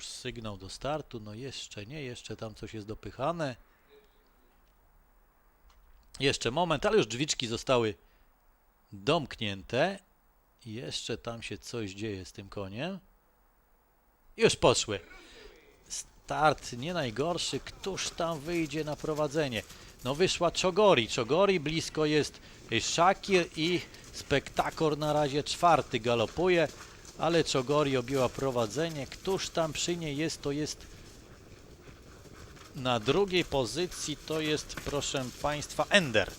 już sygnał do startu. No jeszcze nie, jeszcze tam coś jest dopychane. Jeszcze moment, ale już drzwiczki zostały domknięte. Jeszcze tam się coś dzieje z tym koniem. Już poszły. Start nie najgorszy. Któż tam wyjdzie na prowadzenie? No wyszła Czogori. Czogori blisko jest Szakir i Spektakor na razie czwarty galopuje, ale Czogori objęła prowadzenie. Któż tam przy niej jest? To jest na drugiej pozycji to jest, proszę Państwa, Ender.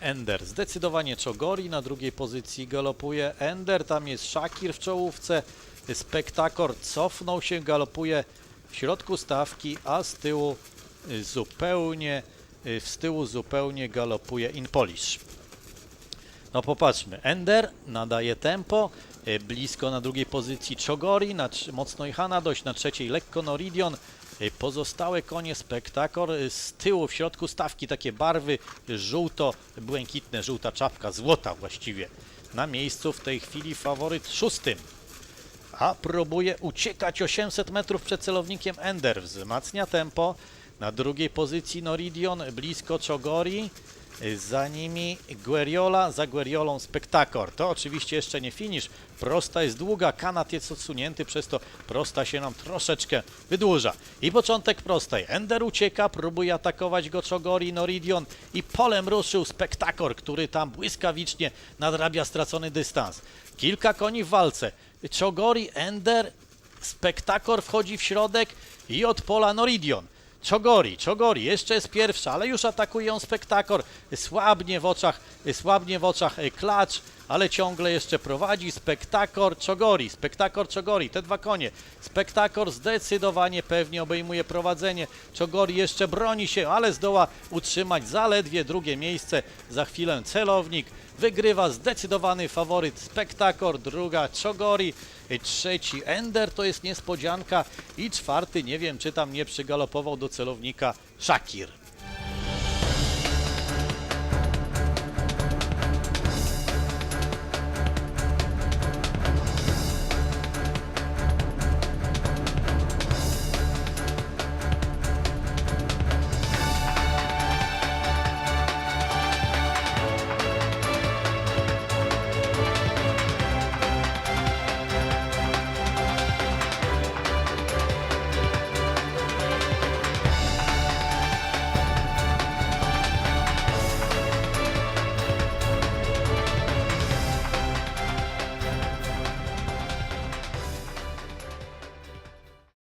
Ender. Zdecydowanie Czogori na drugiej pozycji galopuje. Ender, tam jest Shakir w czołówce. Spektakor cofnął się, galopuje w środku stawki, a z tyłu y, zupełnie, y, z tyłu zupełnie galopuje In Polish. No popatrzmy, Ender nadaje tempo, y, blisko na drugiej pozycji Czogori, na, mocno Ihana dość, na trzeciej lekko Noridion, y, pozostałe konie Spektakor, y, z tyłu w środku stawki takie barwy żółto-błękitne, żółta czapka, złota właściwie. Na miejscu w tej chwili faworyt szóstym. A próbuje uciekać 800 metrów przed celownikiem Ender. Wzmacnia tempo. Na drugiej pozycji Noridion, blisko Czogori. Za nimi Gueriola, za Gueriolą Spektakor. To oczywiście jeszcze nie finisz. Prosta jest długa, kanat jest odsunięty, przez to prosta się nam troszeczkę wydłuża. I początek prostej. Ender ucieka, próbuje atakować go Czogori, Noridion i polem ruszył Spektakor, który tam błyskawicznie nadrabia stracony dystans. Kilka koni w walce. Czogori, Ender, Spektakor wchodzi w środek i od pola Noridion. Czogori, Czogori, jeszcze jest pierwsza, ale już atakuje ją Spektakor. Słabnie w oczach, słabnie w oczach e, klacz, ale ciągle jeszcze prowadzi Spektakor, Czogori, Spektakor, Czogori, te dwa konie. Spektakor zdecydowanie pewnie obejmuje prowadzenie. Czogori jeszcze broni się, ale zdoła utrzymać zaledwie drugie miejsce. Za chwilę celownik. Wygrywa zdecydowany faworyt Spektakor, druga Czogori, trzeci Ender to jest niespodzianka i czwarty nie wiem czy tam nie przygalopował do celownika Shakir.